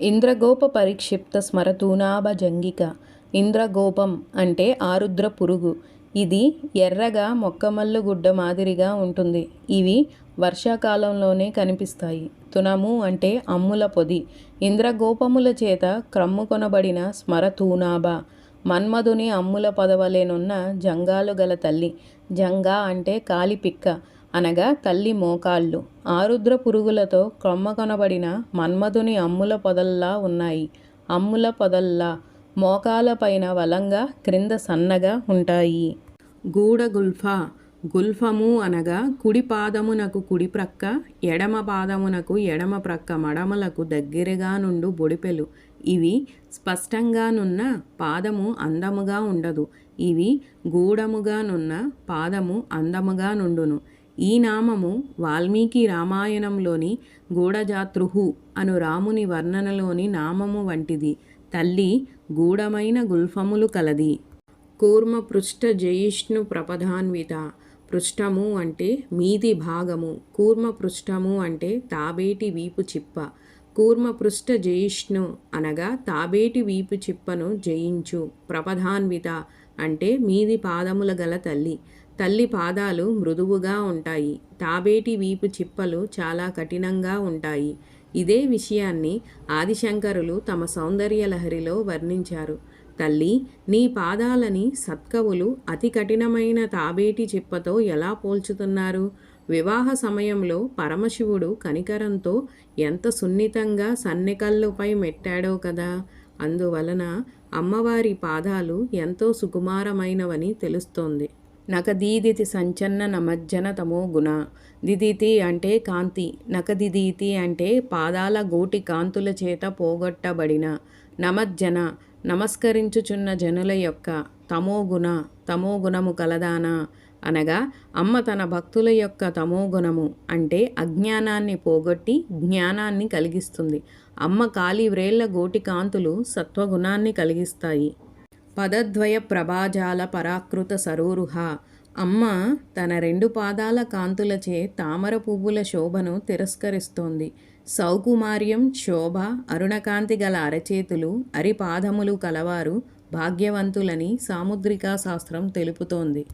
ఇంద్రగోప పరిక్షిప్త స్మరతూనాభజంగిక ఇంద్రగోపం అంటే ఆరుద్ర పురుగు. ఇది ఎర్రగా మొక్కమల్లు గుడ్డ మాదిరిగా ఉంటుంది. ఇవి వర్షాకాలంలోనే కనిపిస్తాయి. తునము అంటే అమ్ముల పొది. ఇంద్రగోపముల చేత క్రమ్ముకొనబడిన స్మరతూనాభ. మన్మధుని అమ్ముల పదవలేనున్న జంగాలు గల తల్లి. జంగా అంటే కాలిపిక్క అనగా తల్లి మోకాళ్ళు. ఆరుద్ర పురుగులతో క్రమ్మకొనబడిన మన్మధుని అమ్ముల పొదల్లా ఉన్నాయి. అమ్ముల పొదల్లా మోకాల పైన వలంగా క్రింద సన్నగా ఉంటాయి. గూడ గుల్ఫా గుల్ఫము అనగా కుడి పాదమునకు కుడి ప్రక్క ఎడమ పాదమునకు ఎడమ ప్రక్క మడమలకు దగ్గరగా నుండు బొడిపెలు. ఇవి స్పష్టంగానున్న పాదము అందముగా ఉండదు. ఇవి గూఢముగానున్న పాదము అందముగా నుండును. ఈ నామము వాల్మీకి రామాయణంలోని గూఢజాతృహు అను రాముని వర్ణనలోని నామము వంటిది. తల్లి గూఢమైన గుల్ఫములు కలది. కూర్మ పృష్ఠ జయిష్ణు ప్రపధాన్విత. పృష్ఠము అంటే మీది భాగము. కూర్మ పృష్ఠము అంటే తాబేటి వీపు చిప్ప. కూర్మ పృష్ఠ జయిష్ణు అనగా తాబేటి వీపు చిప్పను జయించు. ప్రపధాన్విత అంటే మీది పాదముల గల తల్లి. తల్లి పాదాలు మృదువుగా ఉంటాయి. తాబేటి వీపు చిప్పలు చాలా కఠినంగా ఉంటాయి. ఇదే విషయాన్ని ఆదిశంకరులు తమ సౌందర్య లహరిలో వర్ణించారు. తల్లి నీ పాదాలని సత్కవులు అతి కఠినమైన తాబేటి చిప్పతో ఎలా పోల్చుతున్నారు? వివాహ సమయంలో పరమశివుడు కనికరంతో ఎంత సున్నితంగా సన్నెకల్లుపై మెట్టాడో కదా! అందువలన అమ్మవారి పాదాలు ఎంతో సుకుమారమైనవని తెలుస్తోంది. నకదీదితి సంచన్న నమజ్జన తమో గుణ. దిదితి అంటే కాంతి నకదిదీతి అంటే పాదాల గోటి కాంతుల చేత పోగొట్టబడిన నమజ్జన నమస్కరించుచున్న జనుల యొక్క తమోగుణ తమోగుణము కలదానా? అనగా అమ్మ తన భక్తుల యొక్క తమోగుణము అంటే అజ్ఞానాన్ని పోగొట్టి జ్ఞానాన్ని కలిగిస్తుంది. అమ్మ కాలి వ్రేళ్ళ గోటి కాంతులు సత్వగుణాన్ని కలిగిస్తాయి. పదద్వయ ప్రభాజాల పరాకృత సరూరుహ. అమ్మ తన రెండు పాదాల కాంతులచే తామర పువ్వుల శోభను తిరస్కరిస్తోంది. సౌకుమార్యం శోభ అరుణకాంతి గల అరచేతులు అరిపాదములు కలవారు భాగ్యవంతులని సాముద్రికా శాస్త్రం తెలుపుతోంది.